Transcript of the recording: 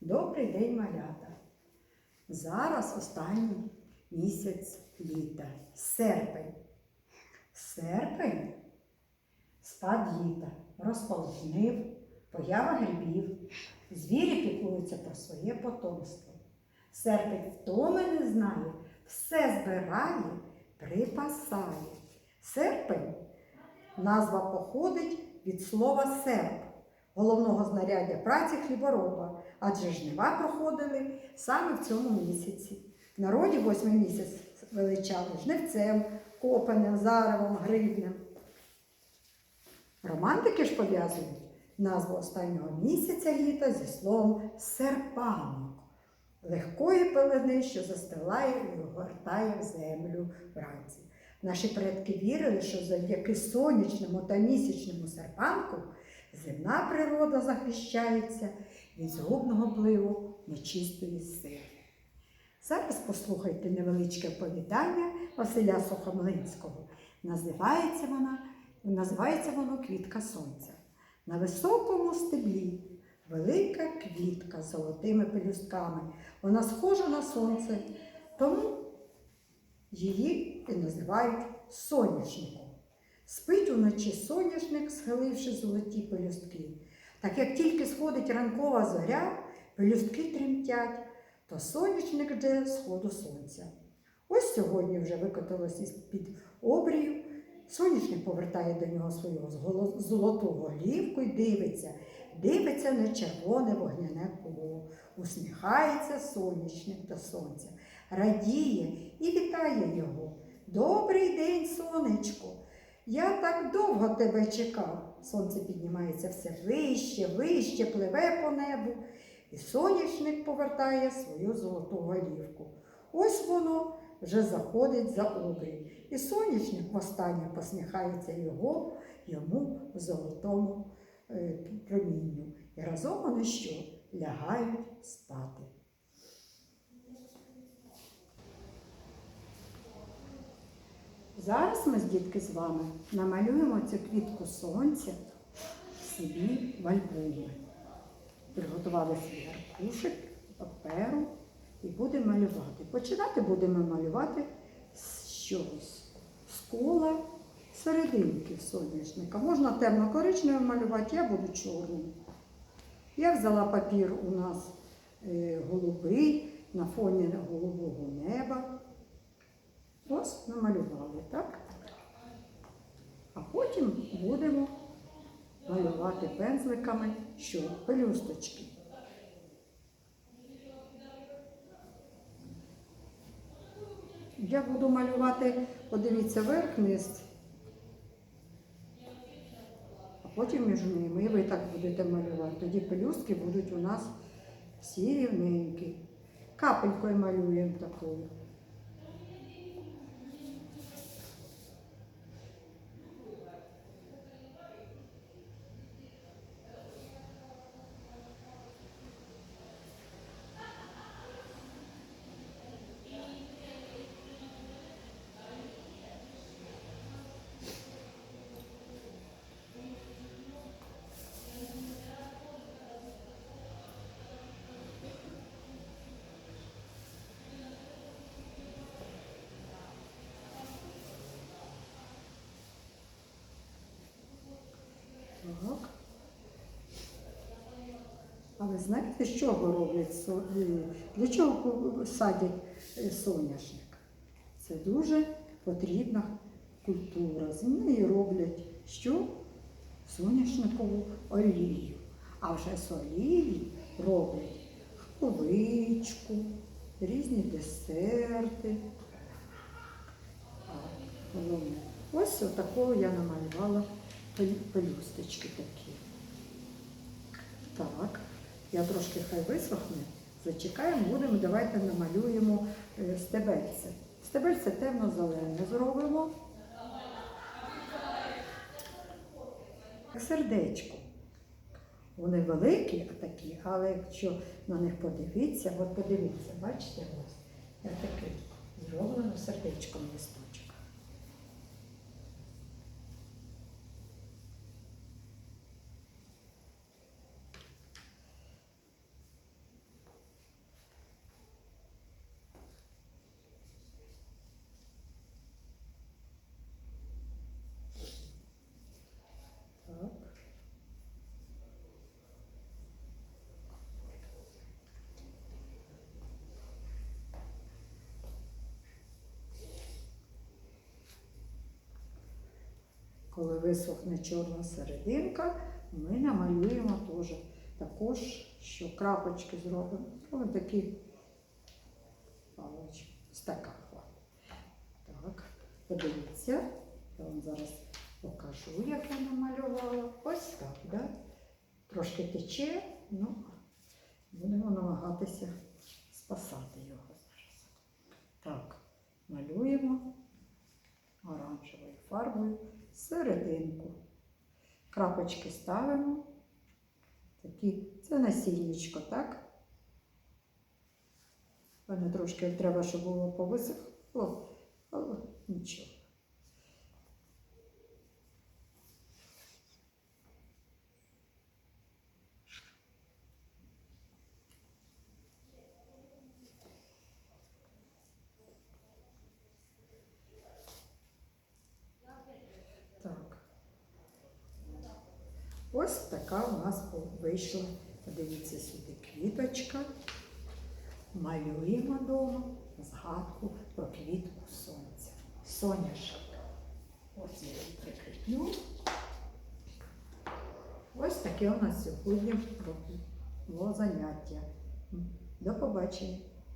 Добрий день, малята! Зараз останній місяць літа. Серпень. Серпень спад літа, розпал жнив, поява грибів. Звірі піклуються про своє потомство. Серпень втоми не знає, все збирає, припасає. Серпень назва походить від слова серп, головного знаряддя праці хлібороба, адже жнива проходили саме в цьому місяці. В народі восьмий місяць величали жнивцем, копанем, заревом, грибнем. Романтики ж пов'язують назву останнього місяця літа зі словом серпанок, легкої пелени, що застилає і огортає землю вранці. Наші предки вірили, що завдяки сонячному та місячному серпанку земна природа захищається від згубного впливу нечистої сили. Зараз послухайте невеличке оповідання Василя Сухомлинського. Називається, вона, називається воно Квітка Сонця. На високому стеблі велика квітка з золотими пелюстками. Вона схожа на сонце, тому її і називають соняшником. Спить уночі соняшник, схиливши золоті пелюстки. Так як тільки сходить ранкова зоря, пелюстки тремтять, то сонячник жде сходу сонця. Ось сьогодні вже викотилось із-під обрію. Сонячник повертає до нього свою золоту голівку і дивиться, дивиться на червоне вогняне коло. Усміхається сонячник до сонця, радіє і вітає його. Добрий день, сонечко! Я так довго тебе чекав. Сонце піднімається все вище, вище, пливе по небу, і сонячник повертає свою золоту голівку. Ось воно вже заходить за обрій. І сонячник востаннє посміхається його, йому золотому е, промінню. І разом вони що? Лягають спати. Зараз ми з дітки з вами намалюємо цю квітку сонця собі в альбомі. Приготували свій аркушик, паперу і будемо малювати. Починати будемо малювати з чогось. З кола серединки соняшника. Можна темно-коричневим малювати, я буду чорним. Я взяла папір у нас е, голубий на фоні голубого неба. Ось намалювали, так? А потім будемо малювати пензликами що? Пелюсточки. Я буду малювати, подивіться, верх-низ, а потім між ними. І ви так будете малювати. Тоді пелюстки будуть у нас всі рівненькі. Капелькою малюємо такою. Так. А ви знаєте, з чого роблять е, для чого садять е, соняшник? Це дуже потрібна культура. З неї роблять що? Соняшникову олію. А вже з олії роблять хловичку, різні десерти. Ось такого я намалювала пелю- пелюсточки такі. Я трошки хай висохне. Зачекаємо, будемо, давайте намалюємо е, стебельце. Стебельце темно-зелене зробимо. Сердечко. Вони великі такі, але якщо на них подивитися, от подивіться, бачите, ось я такий зроблено сердечком листочок. Коли висохне чорна серединка, ми намалюємо теж також, що крапочки зробимо. Ось такі палички. Ось. Так, подивіться, я вам зараз покажу, як я намалювала. Ось так, да? Трошки тече, ну, будемо намагатися спасати його зараз. Так, малюємо оранжевою фарбою серединку. Крапочки ставимо. Такі, це насіннячко, так? Мене трошки треба, щоб було повисохло, але нічого. Так. Ось така у нас вийшла. Подивіться сюди квіточка. Малюємо вдома згадку про квітку сонця. Соняшок. Ось я її прикріплю. Ось таке у нас сьогодні було заняття. До побачення.